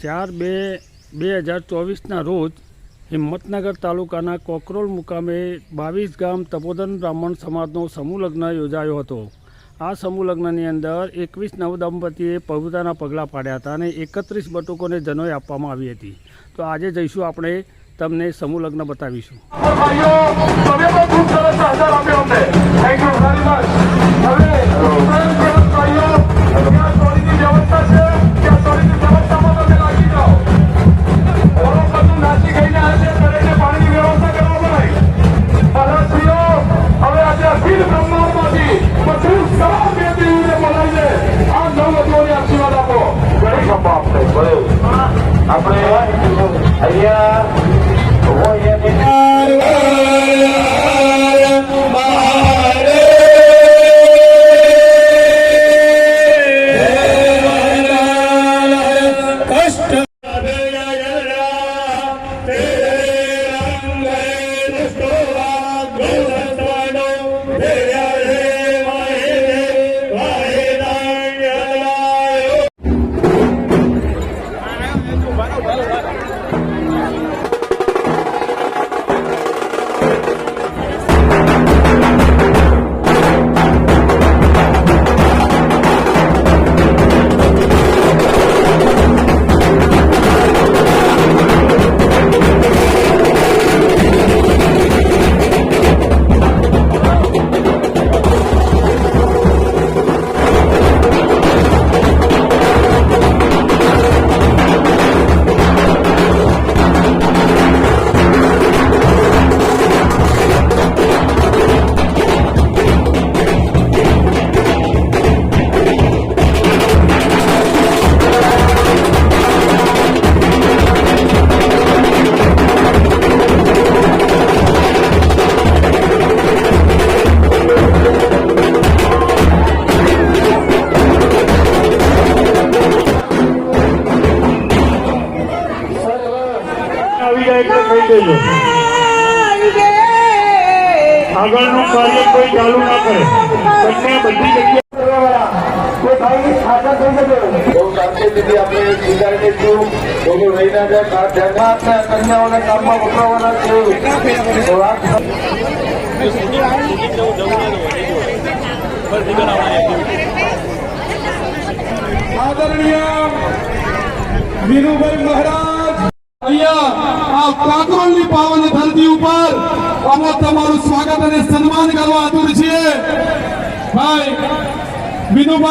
ચાર બે બે હજાર ચોવીસના રોજ હિંમતનગર તાલુકાના કોકરોલ મુકામે બાવીસ ગામ તપોધન બ્રાહ્મણ સમાજનો સમૂહ લગ્ન યોજાયો હતો. આ સમૂહ લગ્નની અંદર એકવીસ નવ દંપતીએ પવિત્રાના પગલાં પાડ્યા હતા અને એકત્રીસ બટુકોને જનોઈ આપવામાં આવી હતી. તો આજે જઈશું આપણે તમને સમૂહ લગ્ન બતાવીશું. ભાઈઓ તમે પણ ખૂબ સરસ સહકાર આપ્યો અમને. થેન્ક યુ વેરી મચ આવી કાર્ય કોઈ ચાલુ ના કરે કન્યા બધી જગ્યાએ બહુ શાંતિથી આપણે સ્વીકારી લઈશું લોકો રહી ના જાય ખાસ ધ્યાનમાં આપણે કન્યાઓને કામમાં વપરાવાના છે તો આ આદરણીય વીરુભાઈ મહારાજ અહીંયા આ કાકરોલની પાવન ધરતી ઉપર અમે તમારું સ્વાગત અને સન્માન કરવા આતુર છીએ. ભાઈ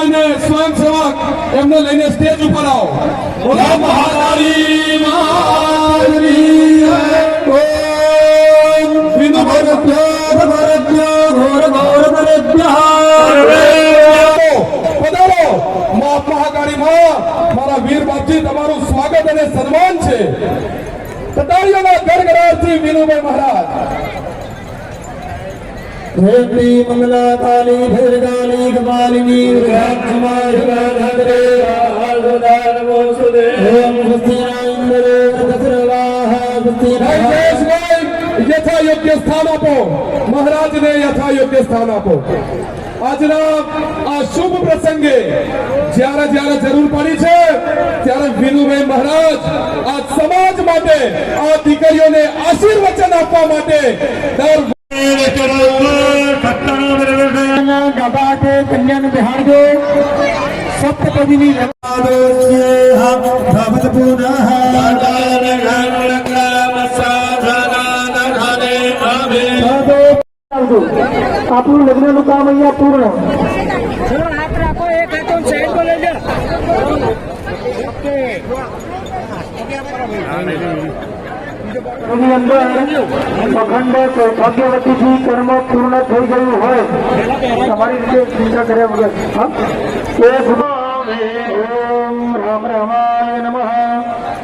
ને સ્વયંસેવક એમને લઈને સ્ટેજ ઉપર આવો. મહાકાળી મહાકાળી મારા વીર બાપજી તમારું સ્વાગત અને સન્માન છે. તાળીઓના ગડગડાટથી વિનુભાઈ મહારાજ. ભેગલી મંગલા કાલી ભેરગાલી ગમાલિની રાજકુમાર ગાધરે આલદાર મોસુદે ઓમ સ્વસ્તિના ઇન્દ્રે દસરવાહ જયેશભાઈ યથા યોગ્ય સ્થાન આપો. મહારાજને યથા યોગ્ય સ્થાન આપો. આજના દીકરીઓને આશીર્વચન આપવા માટે દર કન્યાનું સપ્તપદીની ભવત પુનઃ આપણું લગ્નનું કામ અહીંયા પૂર્ણ. એની અંદર અખંડ સૌભાગ્યવતીથી કર્મ પૂર્ણ થઈ ગયું હોય. તમારી રીતે ચિંતા કર્યા વગર? એ ઓમ રામ રામાય નમઃ.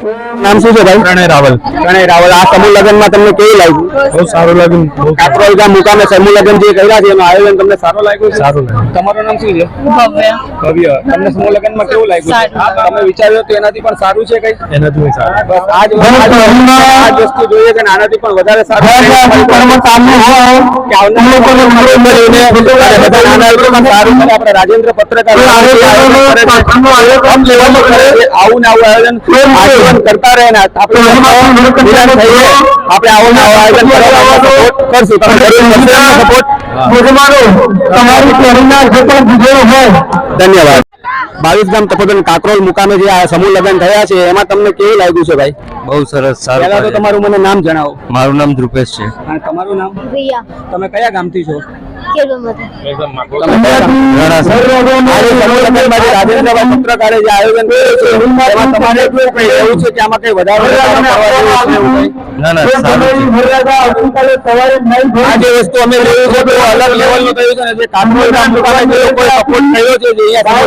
નામ શું છે ભાઈ? પ્રણય રાવલ. પ્રણય રાવલ. આ સમૂહ લગ્નમાં તમને કેવું લાગ્યું બહુ સારું લાગ્યું. કાકરોલ ગામ મુકામે સમૂહ લગ્ન જે કર્યા છે એનું આયોજન તમને સારું લાગ્યું સારું તમારું નામ શું છે? ભવ્ય. ભવ્ય. તમને સમૂહ લગ્નમાં કેવું લાગ્યું તમે વિચાર્યું તો એનાથી પણ સારું છે કઈ? એનાથી સારું. બસ આજ જ વસ્તુ- જોઈએ છે આનાથી પણ વધારે સારું. આપણે રાજેન્દ્ર પત્રકાર. આવું ને આવું આયોજન આજીવન કરતા રહે ને આપણે આવું આયોજન કરશું. તમે? તમારી જે પણ ગુજરો હોય. ધન્યવાદ. બાવીસ ગામ તપોદન કાકરોલ મુકામે જે આ સમૂહ લગ્ન થયા છે એમાં તમને કેવું લાગ્યું છે ભાઈ? બહુ સરસ સારું પહેલા તો તમારું મને નામ જણાવો. મારું નામ ધ્રુપેશ છે તમારું નામ? તમે કયા ગામથી છો? પત્રકારે જે આયોજન કર્યું છે તમારે એવું છે કે આમાં કઈ વધારે આ જે વસ્તુ અમે જોયું છે અલગ લેવલનું થયું છે ને જે સપોર્ટ કર્યો છે જે અહીંયા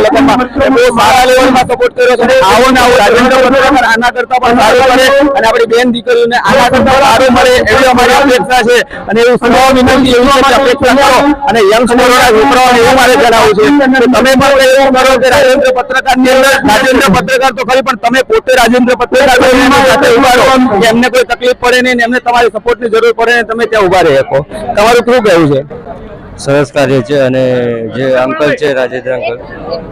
સારા લેવલમાં સપોર્ટ કર્યો છે. આવો ને આવો રાજેન્દ્ર પત્રકાર આના કરતા પણ સારું મળે અને આપણી બેન દીકરીઓને આના કરતા સારું મળે એવી અમારી અપેક્ષા છે. અને એવું સૌ વિનંતી એવી અમારી અપેક્ષા કરો અને યંગસ્ટરોના છોકરાઓને એવું મારે જણાવવું છે કે તમે પણ એવું કરો કે રાજેન્દ્ર પત્રકારની અંદર રાજેન્દ્ર પત્રકાર તો ખરી પણ તમે પોતે રાજેન્દ્ર પત્રકાર સાથે એમને કોઈ તકલીફ પડે નહીં એમને તમારી સપોર્ટની જરૂર પડે ને તમે ત્યાં ઊભા રહી શકો. તમારું શું કહેવું છે? સરસ કાર્ય છે અને જે અંકલ છે રાજેન્દ્ર અંકલ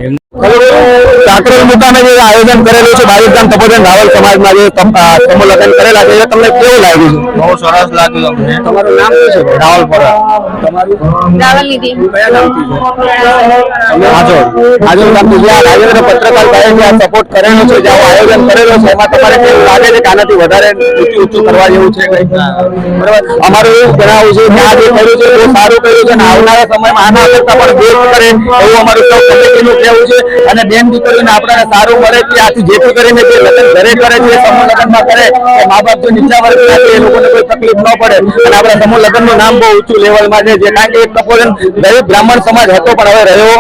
એમ કાકરોલ મુકામે જે આયોજન કરેલું છે બાવીસ ગામ રાવલ સમાજમાં જે તપ- આ સમૂહ લગ્ન કરેલા છે એ તમને કેવું લાગ્યું છે? બહુ સરસ લાગ્યું અમને. તમારું નામ શું છે રાવલપુરા તમારું? રાવલ નિધિ. કયા ગામથી છો? હાજો હાજો ગામથી જે રાજેન્દ્ર પત્રકાર જે સપોર્ટ કરેલો છે જે આયોજન કરેલો છે એમાં તમારે કેવું લાગે છે કે આનાથી વધારે ઊંચું ઊંચું કરવા જેવું છે બરાબર? અમારું એવું જણાવવું છે કે આ જે કર્યું છે એ સારું કર્યું છે અને આવનારા સમયમાં આના કરતા પણ બેસ્ટ કરે એવું અમારું સૌ કમિટીનું કહેવું છે. અને બેન દીકરીઓને આપણને સારું મળે કે આથી જેથી કરીને જે લગ્ન ઘરે કરે છે સમૂહ લગ્નમાં કરે એ મા બાપ જો નીચા વર્ગના છે એ લોકોને કોઈ તકલીફ ન પડે. અને આપણા સમૂહ લગ્નનું નામ બહુ ઊંચું લેવલમાં છે જે કારણ કે એક તપોદન દરેક બ્રાહ્મણ સમાજ હતો પણ હવે રહ્યો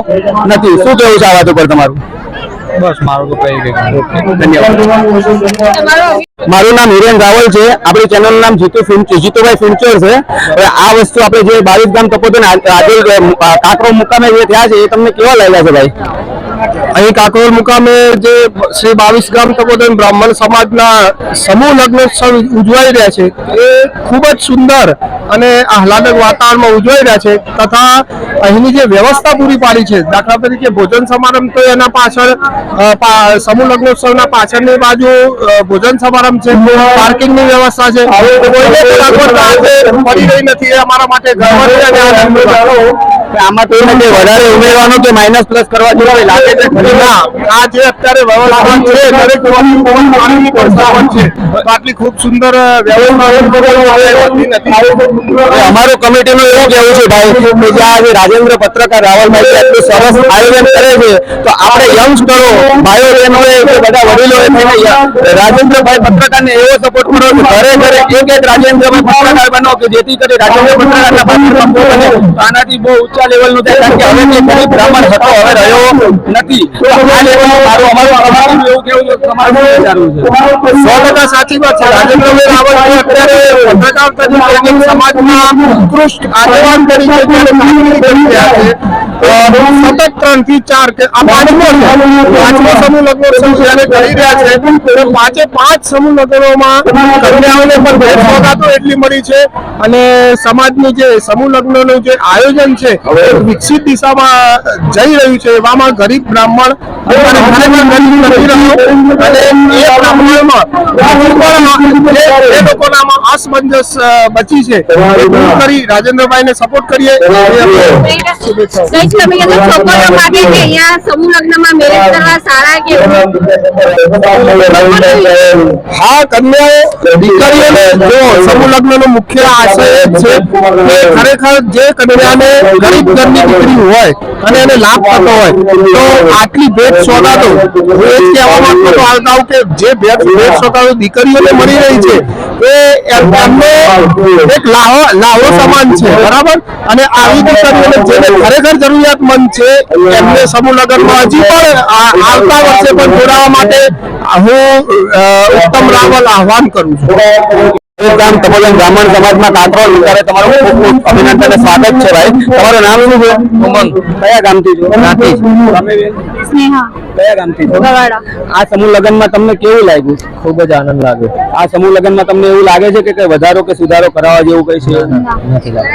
નથી. શું કહેવું છે આ વાત ઉપર તમારું? બસ મારું તો કઈ ધન્યવાદ. મારું નામ હિરેન રાવલ છે. આપણી ચેનલનું નામ જીતુ જીતુભાઈ ફિન્ચર છે. આ વસ્તુ આપણે જે બાવીસ ગામ તપોદન આજે કાકરો મુકામે જે થયા છે એ તમને કેવા લાગ્યા છે ભાઈ? અહીં કાકોર મુકામે જે શ્રી બાવીસ ગ્રામ તપોદન બ્રાહ્મણ સમાજના સમૂહ લગ્નોત્સવ ઉજવાઈ રહ્યા છે, એ ખૂબ જ સુંદર અને આહલાદક વાતાવરણમાં ઉજવાઈ રહ્યા છે તથા અહીંની જે વ્યવસ્થા પૂરી પાડી છે, દાખલા તરીકે ભોજન સમારંભ તો એના પાછળ સમૂહ લગ્નોત્સવના પાછળની બાજુ ભોજન સમારંભ છે, પાર્કિંગની વ્યવસ્થા છે પડી રહી નથી અમારા માટે આનંદની છે. આમાં તો એને વધારે ઉમેરવાનું કે માઇનસ પ્લસ કરવા જેવું લાગે છે આ જે અત્યારે વ્યવસ્થા છે દરેક પાણીની પણ છે. આટલી ખૂબ સુંદર વ્યવસ્થા હોતી નથી. હવે અમારું કમિટીનું એવું કહેવું છે ભાઈ કે રાજેન્દ્ર પત્રકાર રાવલભાઈ જે એટલું સરસ આયોજન કરે છે તો આપણે યંગસ્ટરો ભાઈઓ બહેનોએ બધા વડીલો થઈને રાજેન્દ્રભાઈ પત્રકારને એવો સપોર્ટ કરો કે ઘરે ઘરે એક એક રાજેન્દ્રભાઈ પત્રકાર બનો કે જેથી કરી રાજેન્દ્ર પત્રકારના તો આનાથી બહુ ઊંચા લેવલનું થાય કારણ કે હવે જે બ્રાહ્મણ હતો, હવે રહ્યો નથી. આ લેવલનું મારું, અમારું અમારું એવું કેવું તમારું વિચારવું છે? સો ટકા સાચી વાત છે. રાજેન્દ્રભાઈ રાવલ અત્યારે પત્રકાર તરીકે સમાજમાં ઉત્કૃષ્ટ આગેવાન તરીકે સતત ત્રણથી ચાર પાંચમો પાંચમો સમૂહ લગ્નોત્સવ જ્યારે કરી રહ્યા છે. પાંચે પાંચ સમૂહ લગ્નોમાં કન્યાઓને પણ ભેટ એટલી મળી છે. અને સમાજનું જે સમૂહ લગ્નનું જે આયોજન છે એ વિકસિત દિશામાં જઈ રહ્યું છે. એવામાં ગરીબ બ્રાહ્મણ દૂર રાજેન્દ્રભાઈને સપોર્ટ કરીએ. શુભેચ્છાઓ. તમે કીધું છોકરીઓ માટે કે અહીંયા સમૂહ લગ્નમાં મેરેજ કરવા સારા કે હા કન્યાઓ દીકરીઓને જો સમૂહ લગ્નનો મુખ્ય આશય છે કે ખરેખર જે કન્યાને ગરીબ ઘરની દીકરી હોય અને એને લાભ થતો હોય તો આટલી ભેટ સોગાદો હું એ જ કહેવા માંગતો હતો કે જે ભેટ ભેટ સોગાદો દીકરીઓને મળી રહી છે બરાબર? અને આવી દીકરીઓને જેને ખરેખર જરૂરિયાતમંદ છે, એમને સમૂહ લગ્નમાં હજી આવતા વર્ષે પણ માટે હું ઉત્તમ રાવલ આહવાન કરું છું. ગામ તપોદન બ્રાહ્મણ સમાજમાં કાકરોલ વિસ્તારે તમારું ખૂબ ખૂબ અભિનંદન અને સ્વાગત છે ભાઈ. તમારું નામ શું છે? ઉમંગ. કયા ગામથી છો? રાઠી તમે બેન? સ્નેહા. કયા ગામથી છો? ગવાડા. આ સમૂહ લગ્નમાં તમને કેવું લાગ્યું? ખૂબ જ આનંદ લાગ્યો. આ સમૂહ લગ્નમાં તમને એવું લાગે છે કે કઈ વધારો કે સુધારો કરાવવા જેવું કઈ છે?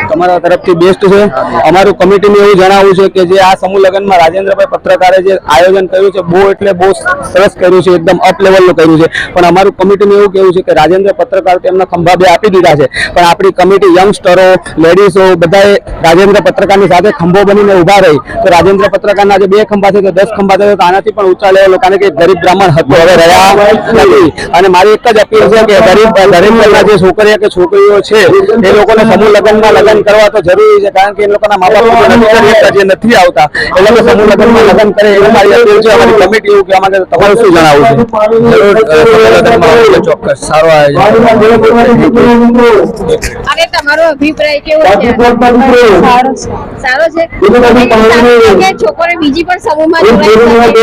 તમારા તરફથી બેસ્ટ છે. અમારું કમિટીનું એવું જણાવવું છે કે જે આ સમૂહ લગ્નમાં રાજેન્દ્રભાઈ પત્રકારે જે આયોજન કર્યું છે બહુ એટલે બહુ સરસ કર્યું છે એકદમ અપ લેવલનું કર્યું છે. પણ અમારું કમિટીનું એવું કેવું છે કે રાજેન્દ્ર પત્રકાર તેમના ખંભા બે આપી દીધા છે. પણ આપણી કમિટી યંગસ્ટરો લેડીઝો બધાએ રાજેન્દ્ર પત્રકારની સાથે ખંભો બનીને ઊભા રહી. તો રાજેન્દ્ર પત્રકારના જે બે ખંભા છે તો દસ ખંભા છે તો આનાથી પણ ઊંચા લેવલ કારણ કે ગરીબ બ્રાહ્મણ હતો. હવે રહ્યા નથી. અને મારી એક જ અપીલ છે કે ગરીબ ગરીબ જે છોકરીઓ કે છોકરીઓ છે એ લોકોને સમૂહ લગ્નમાં લગ્ન કરવા તો જરૂરી છે કારણ કે એ લોકોના મા બાપ નથી જે નથી આવતા એ લોકો સમૂહ લગ્નમાં લગ્ન કરે એવું મારી અપીલ છે અમારી કમિટી એવું કહેવા માંગે તમારું શું જણાવવું છે? જરૂર ચોક્કસ. સારો અને તમારો અભિપ્રાય કેવો છે? સારો છે. સારો છે? તમે કઈ સારું છે કે છોકરો બીજી પણ સમૂહમાં જોડાઈ શકે?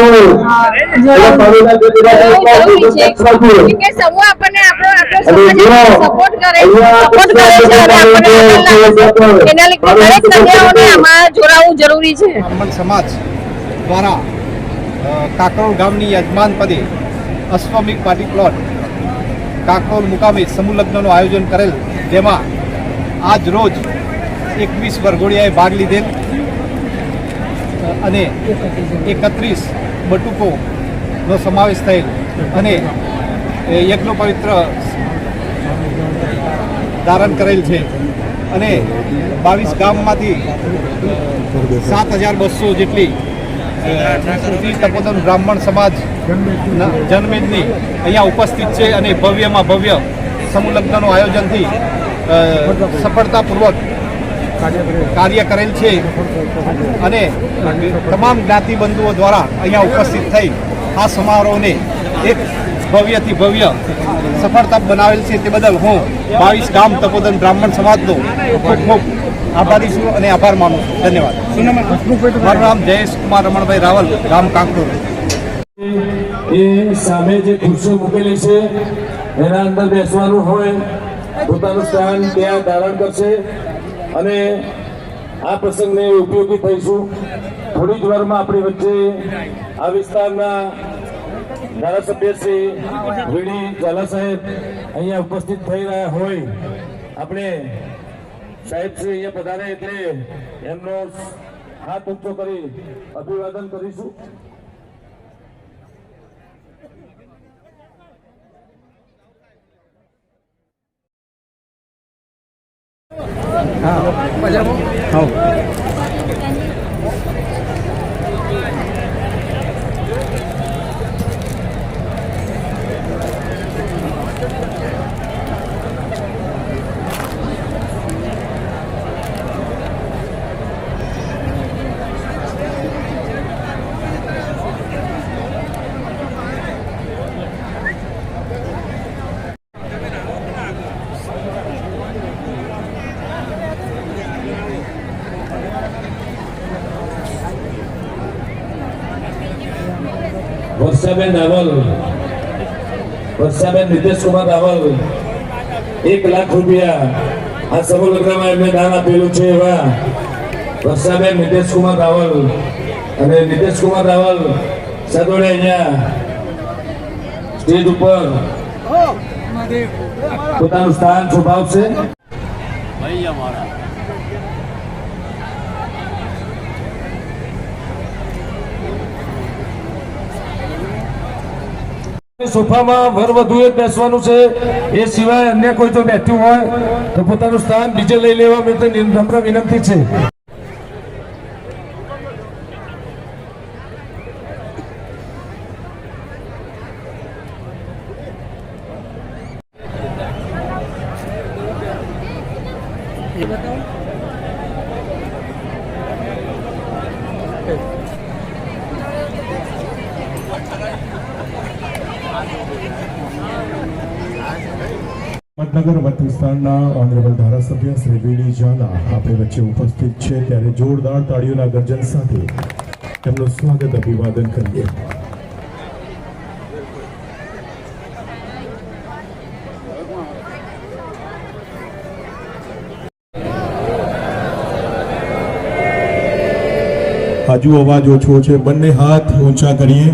જરૂરી છે. સમૂહ આપણને આપણો આપણો સમાજ સપોર્ટ કરે સપોર્ટ કરે છે અને આપણને આનંદ લાગે છે. એના લીધે દરેક કન્યાઓને આમાં જોડાવવું જરૂરી છે. બ્રાહ્મણ સમાજ દ્વારા કાકરોલ ગામની યજમાન પદે અશ્વમિક પાર્ટી પ્લોટ કાકરોલ મુકામે સમૂહ લગ્નનું આયોજન કરેલ, જેમાં આજ રોજ એકવીસ વરઘોડિયાએ ભાગ લીધેલ. અને એકત્રીસ બટુકોનો સમાવેશ થયેલ. અને યજ્ઞ પવિત્ર ધારણ કરેલ છે. અને બાવીસ ગામમાંથી સાત હજાર બસો જેટલી અ, શ્રી બ્રાહ્મણ સમાજ જન્મેદની અહીંયા ઉપસ્થિત છે અને ભવ્યમાં ભવ્ય સમૂહલગ્નનું આયોજનથી સફળતાપૂર્વક કાર્ય કરેલ છે. અને તમામ જ્ઞાતિબંધુઓ દ્વારા અહીંયા ઉપસ્થિત થઈ આ સમારોહને એક ભવ્યથી ભવ્ય સફળતા બનાવેલ છે તે બદલ હું બાવીસ ગામ તપોદન બ્રાહ્મણ સમાજનો ખૂબ ખૂબ આભારી છું અને આભાર માનું છું. ધન્યવાદ. મારું નામ જયેશ કુમાર રમણભાઈ રાવલ, ગામ કાંકરોલ એ સામે જે ખુરશીઓ મૂકેલી છે, એના અંદર બેસવાનું હોય, પોતાનું સ્થાન ત્યાં ધારણ કરશે અને આ પ્રસંગને ઉપયોગી થઈશું. થોડી જ વારમાં આપણી વચ્ચે આ વિસ્તારના ધારાસભ્ય શ્રી વીડી ઝાલા સાહેબ અહીંયા ઉપસ્થિત થઈ રહ્યા હોય. આપણે સાહેબ શ્રી અહીંયા પધારે એટલે એમનો હાથ ઊંચો કરી અભિવાદન કરીશું. વર્ષાબેન રાવલ વર્ષાબેન નિતેશ કુમાર રાવલ એક લાખ રૂપિયા આ સમૂહ લગ્નમાં એમને દાન આપેલું છે એવા. વર્ષાબેન નિતેશ કુમાર રાવલ અને નિતેશ કુમાર રાવલ સદોડે અહીંયા સ્ટેજ ઉપર પોતાનું સ્થાન શોભાવશે. સોફામાં વર વધુએ બેસવાનું છે. એ સિવાય અન્ય કોઈ તો બેઠ્યું હોય, તો પોતાનું સ્થાન બીજે લઈ લેવા માટે તો નમ્ર વિનંતી છે. બતાવો. હિંમતનગર મત વિસ્તારના ઓનરેબલ ધારાસભ્ય શ્રી વીડી ઝાલા આપણી વચ્ચે ઉપસ્થિત છે. ત્યારે જોરદાર તાળીઓના ગર્જન સાથે તેમનું સ્વાગત અભિવાદન કરીએ. હજુ અવાજ ઓછો છે. બંને હાથ ઊંચા કરીએ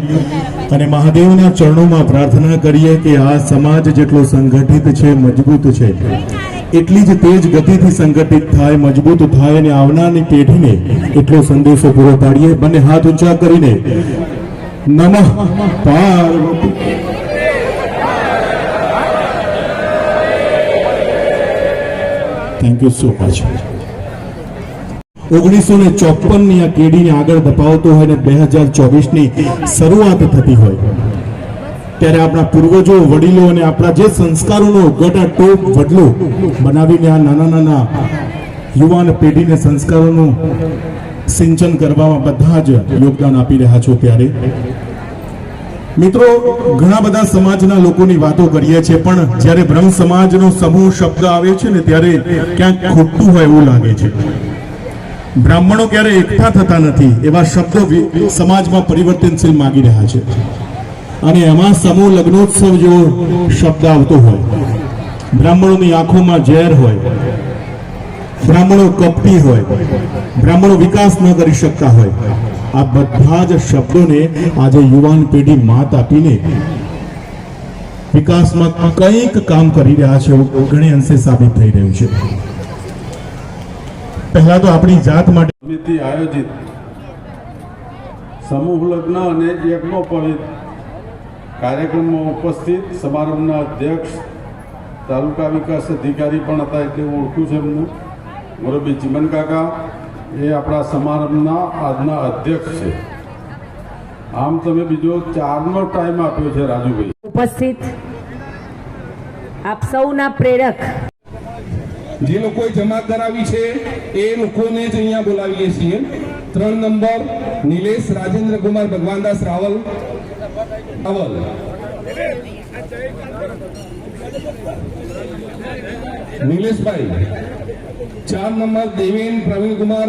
અને મહાદેવના ચરણોમાં પ્રાર્થના કરીએ કે આ સમાજ જેટલો સંગઠિત છે, મજબૂત છે, એટલી જ તેજ ગતિથી સંગઠિત થાય, મજબૂત થાય અને આવનારની પેઢીને એટલો સંદેશો પૂરો પાડીએ. બંને હાથ ઊંચા કરીને નમઃ Parvati. Thank you so much ઓગણીસો ને ચોપનની આ કેડીને આગળ ધપાવતો હોય ને બે હજાર ચોવીસની શરૂઆત થતી હોય. ત્યારે આપણા પૂર્વજો, વડીલો અને આપણા જે સંસ્કારોનો ગટા ટોપ વડલો બનાવીને આ નાના નાના યુવાન પેઢીને સંસ્કારોનું સિંચન કરવામાં બધા જ યોગદાન આપી રહ્યા છો ત્યારે. મિત્રો, ઘણા બધા સમાજના લોકોની વાતો કરીએ છીએ, પણ જ્યારે બ્રહ્મ સમાજનો સમૂહ શબ્દ આવે છે ને ત્યારે ક્યાંક ખોટું હોય એવું લાગે છે. બ્રાહ્મણો ક્યારે એકઠા થતા નથી એવા શબ્દો સમાજમાં પરિવર્તનશીલ માગી રહ્યા છે. અને એમાં સમૂહ લગ્નોત્સવ જેવો શબ્દ આવતો હોય. બ્રાહ્મણોની આંખોમાં ઝેર હોય. બ્રાહ્મણો કપટી હોય. બ્રાહ્મણો વિકાસ ન કરી શકતા હોય. આ બધા જ શબ્દોને આજે યુવાન પેઢી માત આપીને વિકાસમાં કંઈક કામ કરી રહ્યા છે એવું ઘણી અંશે સાબિત થઈ રહ્યું છે. પહેલા તો આપણી જાત માટે સમિતિ આયોજિત સમૂહ લગ્ન અને યજ્ઞોપવિત કાર્યક્રમમાં ઉપસ્થિત સમારંભના અધ્યક્ષ તાલુકા વિકાસ અધિકારી પણ હતા એટલે હું ઓળખું છું એમનું. મોરબી ચિમન કાકા એ આપણા સમારંભના આજના અધ્યક્ષ છે. આમ તમે બીજો ચારનો ટાઈમ આપ્યો છે રાજુભાઈ. ઉપસ્થિત આપ સૌના પ્રેરક જે લોકોએ જમા કરાવી છે, એ લોકોને જ અહીંયા બોલાવીએ છીએ. ત્રણ નંબર, નિલેશ રાજેન્દ્ર કુમાર ભગવાનદાસ રાવલ. રાવલ. નિલેશભાઈ. ચાર નંબર, દેવેન પ્રવીણ કુમાર